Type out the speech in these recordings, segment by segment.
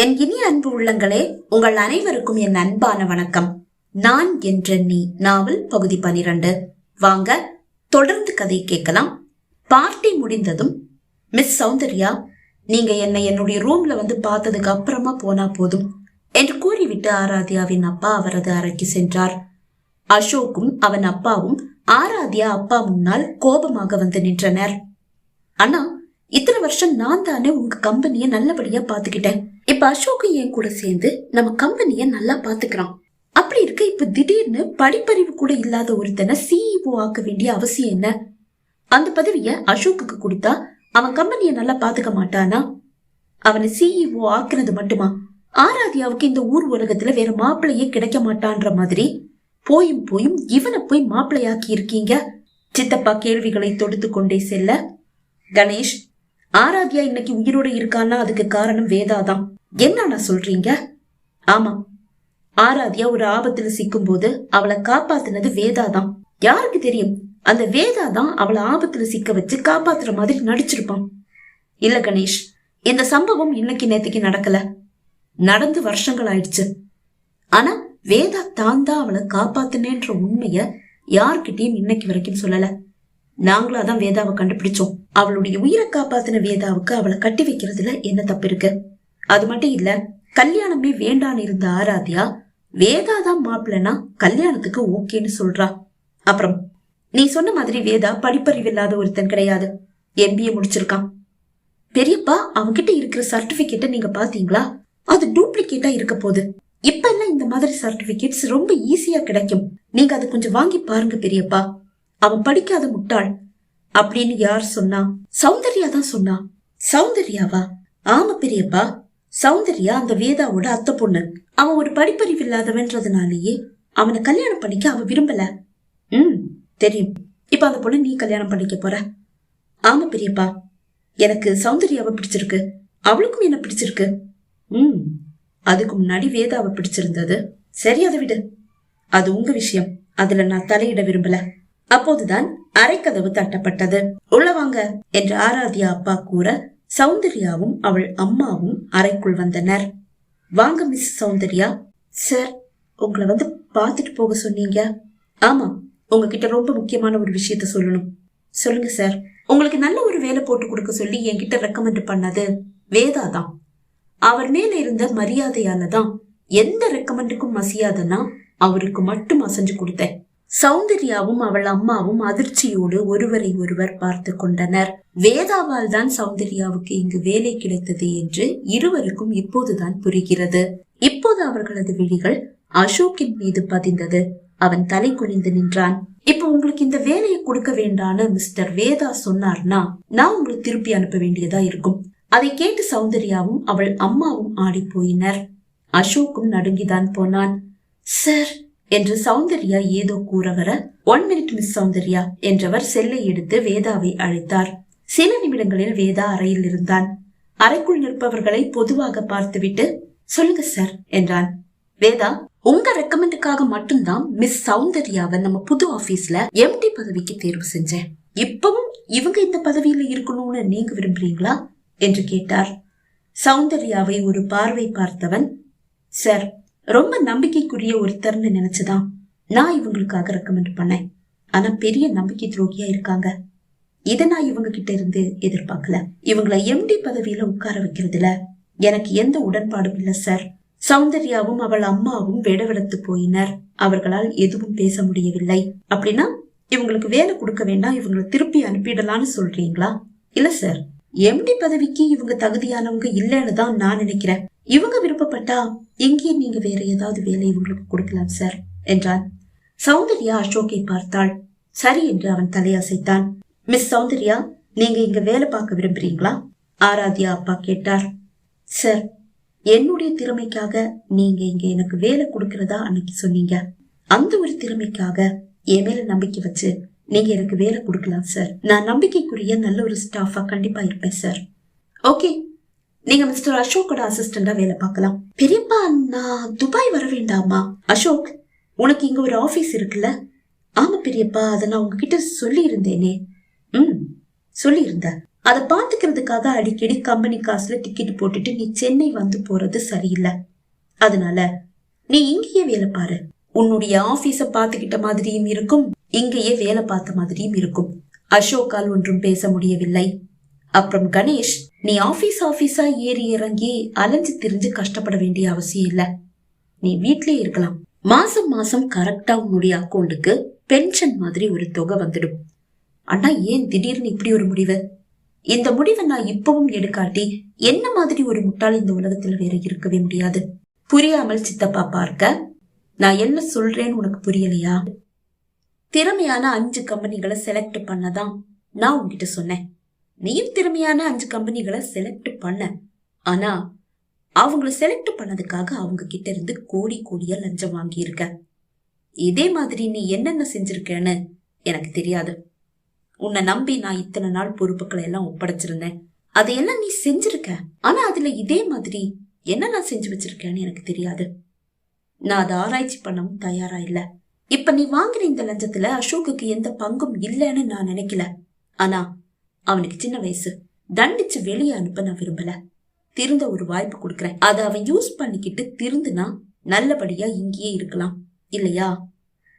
என் இனிய அன்பு உள்ளங்களே உங்கள் அனைவருக்கும் என் அன்பான வணக்கம். நான் என்ற நீ நாவல் பகுதி பனிரெண்டு. வாங்க தொடர்ந்து கதை கேட்கலாம். பார்ட்டி முடிந்ததும் மிஸ் சௌந்தர்யா நீங்க என்னை என்னுடைய ரூம்ல வந்து பார்த்ததுக்கு அப்புறமா போனா போதும் என்று கூறிவிட்டு ஆராத்யாவின் அப்பா அவரது அறைக்கு சென்றார். அசோக்கும் அவன் அப்பாவும் ஆராத்யா அப்பா முன்னால் கோபமாக வந்து நின்றனர். அண்ணா இத்தனை வருஷம் நான் தானே உங்க கம்பெனியை நல்லபடியா பாத்துக்கிட்டேன் இப்ப அசோக் என் கூட சேர்ந்து நம்ம கம்பெனிய நல்லா பாத்துக்கிறான். அப்படி இருக்க இப்ப திடீர்னு படிப்பறிவு கூட இல்லாத ஒருத்தனை சிஇஓ ஆக்க வேண்டிய அவசியம் என்ன? அந்த பதவிய அசோக்குக்கு கொடுத்தா அவன் கம்பெனிய நல்லா பாத்துக்க மாட்டானா? அவனை சிஇஓ ஆக்குனது மட்டுமா? ஆராதியாவுக்கு இந்த ஊர் உலகத்துல வேற மாப்பிள்ளையே கிடைக்க மாட்டான்ற மாதிரி போயும் போயும் இவனை போய் மாப்பிள்ளையாக்கி இருக்கீங்க? சித்தப்பா கேள்விகளை தொடுத்து கொண்டே செல்ல. கணேஷ் ஆராத்யா இன்னைக்கு உயிரோட இருக்கான்னா அதுக்கு காரணம் வேதாதான். என்னண்ணா சொல்றீங்க? ஆமா. ஆராத்யா ஒரு ஆபத்துல சிக்கும் போது அவளை காப்பாத்துனது வேதாதான் யாருக்கு தெரியும்? அந்த வேதா தான் அவளை ஆபத்துல சிக்க வச்சு காப்பாத்துற மாதிரி நடிச்சிருப்பான். இல்ல கணேஷ் இந்த சம்பவம் இன்னைக்கு நேத்துக்கு நடக்கல. நடந்து வருஷங்கள் ஆயிடுச்சு. ஆனா வேதா தான் தான் அவளை காப்பாத்தினேன்ற உண்மைய யார்கிட்டயும் இன்னைக்கு வரைக்கும் சொல்லல. நாங்களா தான் வேதாவை கண்டுபிடிச்சோம். அவளுடைய உயிரை காப்பாத்தின வேதாவுக்கு அவளை கட்டி வைக்கிறதுல என்ன தப்பு இருக்கு? அது மட்டும் இல்ல கல்யாணமே வேண்டான்னு இருந்த ஆராத்யா வேதா தான் மாப்பிள்ளனா கல்யாணத்துக்கு ஓகேன்னு சொல்றா. அப்புறம் நீ சொன்ன மாதிரி வேதா படிப்பறிவு இல்லாத ஒருத்தன் கிடையாது. எம்பிஏ முடிச்சிருக்கான். பெரியப்பா அவன்கிட்ட இருக்கிற சர்டிபிகேட்டை நீங்க பாத்தீங்களா? அது டூப்ளிகேட்டா இருக்க போகுது. இப்ப எல்லாம் இந்த மாதிரி சர்டிபிகேட்ஸ் ரொம்ப ஈஸியா கிடைக்கும். நீங்க அதை கொஞ்சம் வாங்கி பாருங்க பெரியப்பா. அவன் படிக்காத முட்டாள். அப்படின்னு யார் சொன்னா? சௌந்தர்யா தான் சொன்னா. சௌந்தர்யாவா? ஆமா பெரியப்பா. சௌந்தர்யா அந்த வேதாவோட அத்தை பொண்ணு. அவன் ஒரு படிப்பறிவு இல்லாதவன்றதுனாலேயே அவனை கல்யாணம் பண்ணிக்க அவ விரும்பல. ம் தெரியும். இப்ப அந்த பொண்ணு நீ கல்யாணம் பண்ணிக்க போற. ஆமா பெரியப்பா எனக்கு சௌந்தர்யாவை பிடிச்சிருக்கு. அவளுக்கும் என்ன பிடிச்சிருக்கு. ம் அதுக்கு முன்னாடி வேதாவை பிடிச்சிருந்தது. சரி அதை விடு. அது உங்க விஷயம். அதுல நான் தலையிட விரும்பல. அப்போதுதான் அரைக்கதவு தட்டப்பட்டது. உள்ள வாங்க என்று ஆராத்யா அப்பா கூற சௌந்தர்யாவும் அவள் அம்மாவும் அறைக்குள் வந்தனர். வாங்க மிஸ் சௌந்தர்யா. சார் உங்களை வந்து பார்த்துட்டு போக சொன்னீங்க. ஆமா உங்ககிட்ட ரொம்ப முக்கியமான ஒரு விஷயத்த சொல்லணும். சொல்லுங்க சார் உங்களுக்கு நல்ல ஒரு வேலை போட்டு கொடுக்க சொல்லி என்கிட்ட ரெக்கமெண்ட் பண்ணது வேதா தான். அவர் மேல இருந்த மரியாதையால தான் எந்த ரெக்கமெண்டுக்கும் மசியாதன்னா அவருக்கு மட்டும் அசைஞ்சு கொடுத்தேன். சௌந்தர்யாவும் அவள் அம்மாவும் அதிர்ச்சியோடு ஒருவரை ஒருவர் பார்த்து கொண்டனர். வேதாவால் தான் சௌந்தர்யாவுக்கு இங்கு வேலை கிடைத்தது என்று இருவருக்கும் இப்போதுதான் புரிகிறது. இப்போது அவர்களது விழிகள் அசோக்கின் மீது பதிந்தது. அவன் தலை குனிந்து நின்றான். இப்ப உங்களுக்கு இந்த வேலையை கொடுக்க வேண்டான்னு மிஸ்டர் வேதா சொன்னார்னா நான் உங்களுக்கு திருப்பி அனுப்ப வேண்டியதா இருக்கும். அதை கேட்டு சௌந்தர்யாவும் அவள் அம்மாவும் ஆடி போயினர் அசோக்கும் நடுங்கிதான் போனான். சார் என்று சௌந்தர்யா ஏதோ கூற வர ஒன் மினிட் மிஸ் சௌந்தர்யா என்றவர் செல்லை எடுத்து வேதாவை அழைத்தார். சில நிமிடங்களில் வேதா அறையில் இருந்தான். அறைக்குள் நிற்பவர்களை பொதுவாக பார்த்துவிட்டு சொல்லுங்க சார் என்றான். வேதா உங்க ரெக்கமெண்டுக்காக மட்டும்தான் மிஸ் சௌந்தர்யாவை நம்ம புது ஆபீஸ்ல எம்டி பதவிக்கு தேர்வு செஞ்சேன். இப்பவும் இவங்க இந்த பதவியில இருக்கணும்னு நீங்க விரும்புறீங்களா? என்று கேட்டார். சௌந்தர்யாவை ஒரு பார்வை பார்த்தவன் சார் ரொம்ப நம்பிக்கைக்குரிய ஒருத்தர்னு நினைச்சுதான் நான் இவங்களுக்காக ரெக்கமெண்ட் பண்ணேன். ஆனா பெரிய நம்பிக்கை துரோகியா இருக்காங்க. இதை நான் இவங்க கிட்ட இருந்து எதிர்பார்க்கல. இவங்களை எம்டி பதவியில உட்கார வைக்கிறதுல எனக்கு எந்த உடன்பாடும் இல்ல சார் சௌந்தர்யாவும் அவள் அம்மாவும் விடவெடுத்து போயினர். அவர்களால் எதுவும் பேச முடியவில்லை. அப்படின்னா இவங்களுக்கு வேலை கொடுக்க வேண்டாம் இவங்களை திருப்பி அனுப்பிடலாம்னு சொல்றீங்களா? இல்ல சார் எம்டி பதவிக்கு இவங்க தகுதியானவங்க இல்லைன்னு தான் நான் நினைக்கிறேன். இவங்க விருப்பப்பட்டா எங்கே நீங்க வேற ஏதாவது வேலை இவங்களுக்கு கொடுக்கலாம் சார் என்றான். சௌந்தர்யா அசோக்கை பார்த்தாள். சரி என்று அவன் தலையசைத்தான். மிஸ் சௌந்தர்யா நீங்க இங்க வேலை பார்க்க விரும்புறீங்களா? ஆராத்யா அப்பா கேட்டார். சார் என்னுடைய திறமைக்காக நீங்க இங்க எனக்கு வேலை கொடுக்கறதா அன்னைக்கு சொன்னீங்க. அந்த ஒரு திறமைக்காக என் மேல நம்பிக்கை வச்சு நீங்க எனக்கு வேலை கொடுக்கலாம் சார் நான் நம்பிக்கைக்குரிய நல்ல ஒரு ஸ்டாஃபா கண்டிப்பா இருப்பேன் சார் ஓகே நீங்க மிஸ்டர் அசோக்கோட அசிஸ்டண்டா வேலை பார்க்கலாம். பெரியப்பா நான் துபாய் வர வேண்டாமா? அசோக் உனக்கு இங்க ஒரு ஆபீஸ் இருக்குல்ல? ஆமா பெரியப்பா அதை நான் உங்ககிட்ட சொல்லி இருந்தேனே ம் சொல்லி இருந்த அதை பாத்துக்கிறதுக்காக அடிக்கடி கம்பெனி காசுல டிக்கெட் போட்டுட்டு நீ சென்னை வந்து போறது சரியில்லை. அதனால நீ இங்கேயே வேலை பாரு. உன்னுடைய ஆபீஸ பாத்துக்கிட்ட மாதிரியும் இருக்கும் இங்கேயே வேலை பார்த்த மாதிரியும் இருக்கும். அசோக்கால் ஒன்றும் பேச முடியவில்லை. அப்புறம் கணேஷ் நீ ஆபீஸ் ஆபீஸா ஏறி இறங்கி அலைஞ்சு திரிஞ்சு கஷ்டப்பட வேண்டிய அவசியம் இல்ல. நீ வீட்லயே இருக்கலாம். மாசம் மாசம் கரெக்டா உன்னுடைய அக்கௌண்ட்டுக்கு பென்ஷன் மாதிரி ஒரு தொகை வந்துடும். அண்ணா ஏன் திடீர்னு இப்படி ஒரு முடிவு? இந்த முடிவை நான் இப்பவும் எடுக்காட்டி என்ன மாதிரி ஒரு முட்டாள் இந்த உலகத்துல வேற இருக்கவே முடியாது? புரியாமல் சித்தப்பா பார்க்க நான் என்ன சொல்றேன்னு உனக்கு புரியலையா? திறமையான அஞ்சு கம்பெனிகளை செலக்ட் பண்ணதான் நான் உங்ககிட்ட சொன்னேன். நீயும் திறமையான அஞ்சு கம்பெனிகளை செலக்ட் பண்ண. ஆனா அவங்கள செலக்ட் பண்ணதுக்காக அவங்க கிட்ட இருந்து கோடி கோடியா லஞ்சம் வாங்கியிருக்க. இதே மாதிரி நீ என்னென்ன செஞ்சிருக்கேன்னு எனக்கு தெரியாது. உன்னை நம்பி நான் இத்தனை நாள் பொறுப்புகளை எல்லாம் ஒப்படைச்சிருந்தேன். அதையெல்லாம் நீ செஞ்சிருக்க. ஆனா அதுல இதே மாதிரி என்ன நான் செஞ்சு வச்சிருக்கேன்னு எனக்கு தெரியாது. நான் அதை ஆராய்ச்சி பண்ணவும் தயாரா இல்ல. இப்ப நீ வாங்கின இந்த லஞ்சத்துல அசோக்குக்கு எந்த பங்கும் இல்லைன்னு நான் நினைக்கல. ஆனா அவனுக்கு சின்ன வயசு. தண்டிச்சு வெளியே அனுப்ப நான் விரும்பல. திருந்த ஒரு வாய்ப்பு கொடுக்குறேன். அதை அவன் யூஸ் பண்ணிக்கிட்டு திருந்துனா நல்லபடியா இங்கேயே இருக்கலாம். இல்லையா?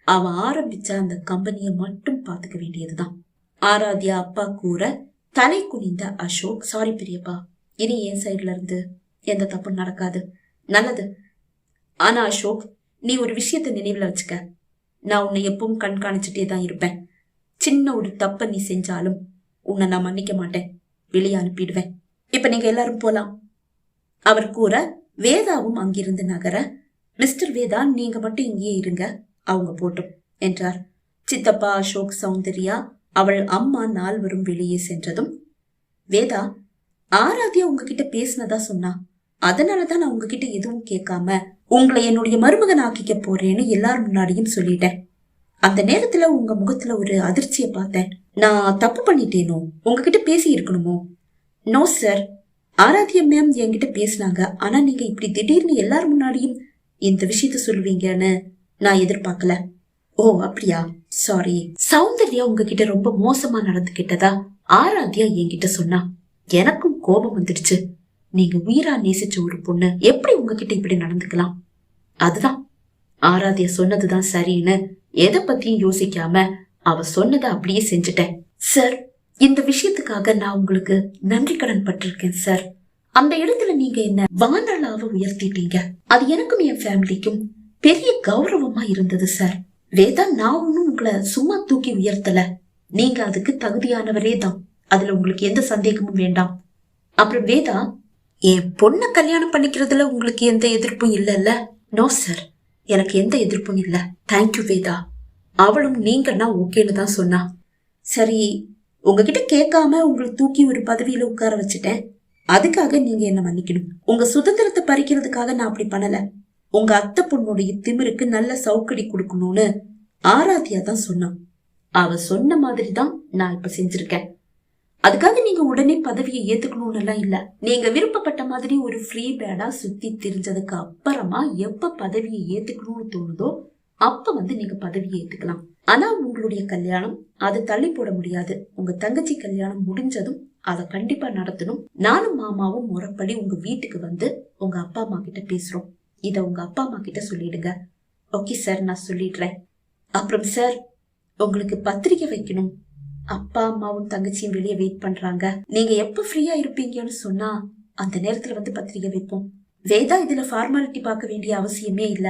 அவ ஆரம்பிச்ச அந்த கம்பெனியை மட்டும் பாத்துக்க வேண்டியதுதான். ஆராத்யா அப்பா கூற தலை குனிந்த அசோக் சாரி பெரியப்பா இனி என் சைட்ல இருந்து எந்த தப்பும் நடக்காது. நல்லது. ஆனா அசோக் நீ ஒரு விஷயத்த நினைவுல வச்சுக்க. நான் உன்னை எப்பவும் கண்காணிச்சுட்டே தான் இருப்பேன். சின்ன ஒரு தப்ப நீ செஞ்சாலும் உன்னை நான் மன்னிக்க மாட்டேன். வெளியே அனுப்பிடுவேன். இப்ப நீங்க எல்லாரும் போலாம். அவர் கூற வேதாவும் அங்கிருந்து நகர மிஸ்டர் வேதா நீங்க மட்டும் இங்கேயே இருங்க. அவங்க போட்டும் என்றார். சித்தப்பா அசோக் சௌந்தர்யா அவள் அம்மா நால்வரும் வெளியே சென்றதும் வேதா ஆராத்யா உங்ககிட்ட பேசினதா சொன்னா? அதனாலதான் நான் உங்ககிட்ட எதுவும் கேட்காம உங்களை என்னுடைய மருமகன் ஆக்கிக்க போறேன்னு எல்லார் முன்னாடியும் சொல்லிட்டேன். அந்த நேரத்துல உங்க முகத்துல ஒரு அதிர்ச்சிய பார்த்தேன். நான் தப்பு பண்ணிட்டேனோ? உங்ககிட்ட பேசி இருக்கணுமோ? நோ சார் ஆராத்திய மேம் என்கிட்ட பேசினாங்க. ஆனா நீங்க இப்படி திடீர்னு எல்லார் முன்னாடியும் இந்த விஷயத்த சொல்லுவீங்கன்னு நான் எதிர்பார்க்கல. ஓ அப்படியா? சாரி சௌந்தர்யா உங்ககிட்ட ரொம்ப மோசமா நடந்துகிட்டதா? ஆராத்தியா என்கிட்ட சொன்னா எனக்கும் கோபம் வந்துடுச்சு. நீங்க உயிரா நேசிச்ச ஒரு பொண்ணு எப்படி உங்ககிட்ட இப்படி நடந்துக்கலாம்? அதுதான். ஆராத்தியா சொன்னதுதான் சரின்னு எதை பத்தியும் யோசிக்காம அவ சொன்னதை அப்படியே செஞ்சுட்டேன். சார் இந்த விஷயத்துக்காக நான் உங்களுக்கு நன்றி கடன் பட்டிருக்கேன் சார். அந்த இடத்துல நீங்க என்ன வானளாவ உயர்த்திட்டீங்க. அது எனக்கும் என் ஃபேமிலிக்கும் பெரிய கௌரவமா இருந்தது சார். வேதா நான் ஒன்னும் உங்களை சும்மா தூக்கி உயர்த்தல. நீங்க அதுக்கு தகுதியானவரே தான். அதுல உங்களுக்கு எந்த சந்தேகமும் வேண்டாம். அப்புறம் வேதா என் பொண்ணை கல்யாணம் பண்ணிக்கிறதுல உங்களுக்கு எந்த எதிர்ப்பும் இல்லைல்ல? No sir. எனக்கு எந்த எதிர்ப்பும் இல்லை. Thank you Veda. அவளும் நீங்கன்னா ஓகேன்னு தான் சொன்னா. சரி உங்ககிட்ட கேட்காம உங்களை தூக்கி ஒரு பதவியில உட்கார வச்சுட்டேன். அதுக்காக நீங்க என்ன மன்னிக்கணும்? உங்க சுதந்திரத்தை பறிக்கிறதுக்காக நான் அப்படி பண்ணல. உங்க அத்தை பொண்ணுடைய திமிருக்கு நல்ல சவுக்கடி கொடுக்கணும்னு ஆராத்தியா தான் சொன்னான். அவ சொன்ன மாதிரி தான் நான் இப்ப செஞ்சிருக்கேன். அதுக்காக நீங்க உடனே பதவியை ஏத்துக்கணும்னு எல்லாம் இல்ல. நீங்க விருப்பப்பட்ட மாதிரி ஒரு ஃப்ரீ பேடா சுத்தி தெரிஞ்சதுக்கு அப்புறமா எப்ப பதவியை ஏத்துக்கணும்னு தோணுதோ அப்ப வந்து நீங்க பதவியை ஏத்துக்கலாம். ஆனா உங்களுடைய கல்யாணம் அதை தள்ளி போட முடியாது. உங்க தங்கச்சி கல்யாணம் முடிஞ்சதும் அதை கண்டிப்பா நடத்தணும். நானும் மாமாவும் முறைப்படி உங்க வீட்டுக்கு வந்து உங்க அப்பா அம்மா கிட்ட பேசுறோம். இத உங்க அப்பா அம்மா கிட்ட சொல்லிடுங்க. ஓகே சார் நான் சொல்லிடுறேன். அப்புறம் சார் உங்களுக்கு பத்திரிக்கை வைக்கணும். அப்பா அம்மாவும் தங்கச்சியும் வெளியே வெயிட் பண்றாங்க. நீங்க எப்ப ஃப்ரீயா இருப்பீங்கன்னு சொன்னா அந்த நேரத்துல வந்து பத்திரிக்கை வைப்போம். வேதா இதுல ஃபார்மாலிட்டி பார்க்க வேண்டிய அவசியமே இல்ல.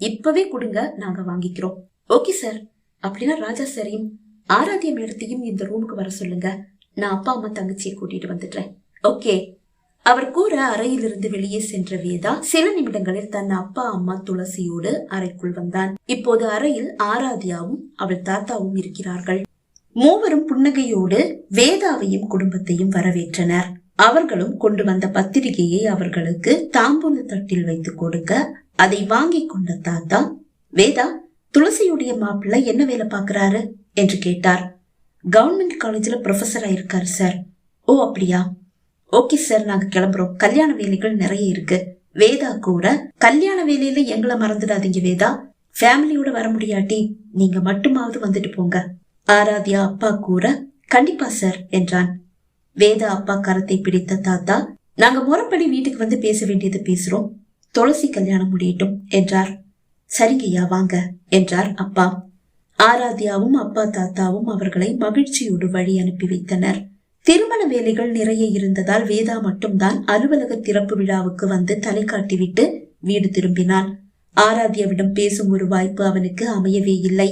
இப்பவே கொடுங்க நாங்க வாங்கிக்கிறோம். ஓகே சார் அப்படின்னா ராஜா சாரையும் ஆராத்திய மேடத்தையும் இந்த ரூமுக்கு வர சொல்லுங்க. நான் அப்பா அம்மா தங்கச்சியை கூட்டிட்டு வந்துடுறேன். ஓகே அவர் கூற அறையிலிருந்து வெளியே சென்ற வேதா சில நிமிடங்களில் தன் அப்பா அம்மா துளசியோடு அறைக்குள் வந்தான். இப்போது அறையில் ஆராத்யாவும் அவள் தாத்தாவும் இருக்கிறார்கள். மூவரும் புன்னகையோடு வேதாவையும் குடும்பத்தையும் வரவேற்றனர். அவர்களும் கொண்டு வந்த பத்திரிகையை அவர்களுக்கு தாம்பூல தட்டில் வைத்து கொடுக்க அதை வாங்கி கொண்ட தாத்தா வேதா துளசியுடைய மாப்பிள்ள என்ன வேலை பாக்குறாரு என்று கேட்டார். கவர்மெண்ட் காலேஜ்ல ப்ரொஃபஸரா இருக்காரு சார் ஓ அப்படியா? ஓகே சார் நாங்க கிளம்புறோம். கல்யாண வேலைகள் நிறைய இருக்கு. வேதா கூட கல்யாண வேலையில எங்களை மறந்துடாதீங்க வேதா. ஃபேமிலியோட வர முடியாட்டி நீங்க மட்டுமாவது வந்துட்டு போங்க. ஆராத்யா அப்பா கூற கண்டிப்பா சார் என்றான். வேதா அப்பா கரத்தை பிடித்த தாத்தா நாங்க முறப்படி வீட்டுக்கு வந்து பேச வேண்டியது பேசுறோம். துளசி கல்யாணம் முடியட்டும் என்றார். சரிங்கய்யா வாங்க என்றார் அப்பா. ஆராத்யாவும் அப்பா தாத்தாவும் அவர்களை மகிழ்ச்சியோடு வழி அனுப்பி வைத்தனர். திருமண வேலைகள் நிறைய இருந்ததால் வேதா மட்டும்தான் அலுவலக திறப்பு விழாவுக்கு வந்து தலை காட்டிவிட்டு வீடு திரும்பினான். ஆராத்யாவிடம் பேசும் ஒரு வாய்ப்பு அவனுக்கு அமையவே இல்லை.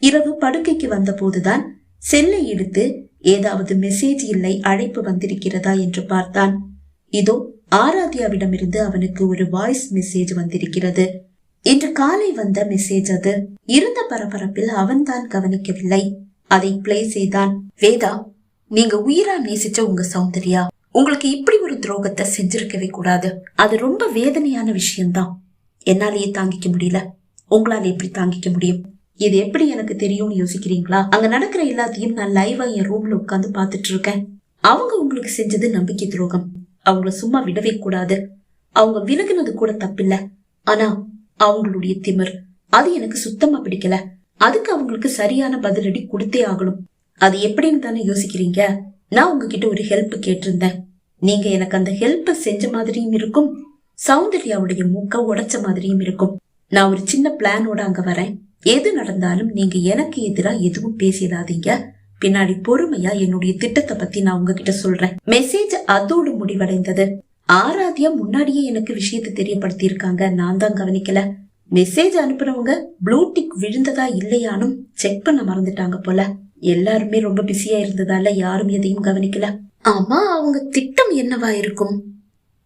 இரவு படுக்கைக்கு வந்தபோதுதான் செல்லை எடுத்து ஏதாவது மெசேஜ் இல்லை அழைப்பு வந்திருக்கிறதா என்று பார்த்தான். இதோ ஆராத்யாவிடமிருந்து அவனுக்கு ஒரு வாய்ஸ் மெசேஜ் வந்திருக்கிறது. இன்று காலை வந்த மெசேஜ் அது. இருந்த பரபரப்பில் அவன்தான் கவனிக்கவில்லை. அதை பிளே செய்தான். வேதா நீங்க உயிரா நேசிச்ச உங்க சௌந்தர்யா உங்களுக்கு இப்படி ஒரு துரோகத்தை செஞ்சிருக்கவே கூடாது. அது ரொம்ப வேதனையான விஷயம்தான். என்னாலேயே தாங்கிக்க முடியல. உங்களால எப்படி தாங்கிக்க முடியும்? இது எப்படி எனக்கு தெரியும்னு யோசிக்கிறீங்களா? அங்க நடக்கிற எல்லாத்தையும் நான் லைவா என் ரூம்ல உட்காந்து பாத்துட்டு இருக்கேன் அவங்க உங்களுக்கு செஞ்சது நம்பிக்கை துரோகம். அவங்கள சும்மா விடவே கூடாது. அவங்க விலகினது கூட தப்பில்ல. ஆனா அவங்களுடைய திமிர். அது எனக்கு சுத்தமா பிடிக்கல. அதுக்கு அவங்களுக்கு சரியான பதிலடி கொடுத்தே ஆகணும். அது எப்படின்னு தானே யோசிக்கிறீங்க? நான் உங்ககிட்ட ஒரு ஹெல்ப் கேட்டிருந்தேன். நீங்க எனக்கு அந்த ஹெல்ப் செஞ்ச மாதிரியும் இருக்கும். சௌந்தர்யாவுடைய மூக்க உடைச்ச மாதிரியும் இருக்கும். நான் ஒரு சின்ன பிளானோட அங்க வரேன். எது நடந்தாலும் நீங்க எனக்கு எதிராக எதுவும் பேசிடாதீங்க. பின்னாடி பொறுமையா என்னுடைய திட்டத்தை பத்தி நான் உங்ககிட்ட சொல்றேன். மெசேஜ் அதோடு முடிவடைந்தது. ஆராத்யா முன்னாடியே எனக்கு விஷயத்தை தெரியப்படுத்தி இருக்காங்க நான் தான் கவனிக்கல. மெசேஜ் அனுப்புறவங்க ப்ளூடிக் விழுந்ததா இல்லையானும் செக் பண்ண மறந்துட்டாங்க போல. எல்லாருமே ரொம்ப பிஸியா இருந்ததால யாரும் எதையும் கவனிக்கல. ஆமா அவங்க திட்டம் என்னவா இருக்கும்?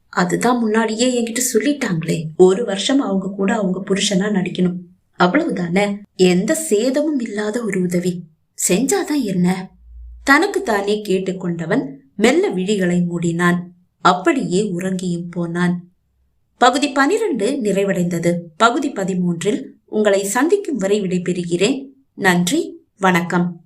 அதுதான் முன்னாடியே என்கிட்ட சொல்லிட்டாங்களே. ஒரு வருஷம் அவங்க கூட அவங்க புருஷனா நடிக்கணும். அவ்வளவுதானே? எந்த சேதமும் இல்லாத ஒரு உதவி. செஞ்சாதான் என்ன? தனக்கு தானே கேட்டுக்கொண்டவன் மெல்ல விழிகளை மூடினான். அப்படியே உறங்கியும் போனான். பகுதி பனிரெண்டு நிறைவடைந்தது. பகுதி பதிமூன்றில் உங்களை சந்திக்கும் வரை விடைபெறுகிறேன். நன்றி. வணக்கம்.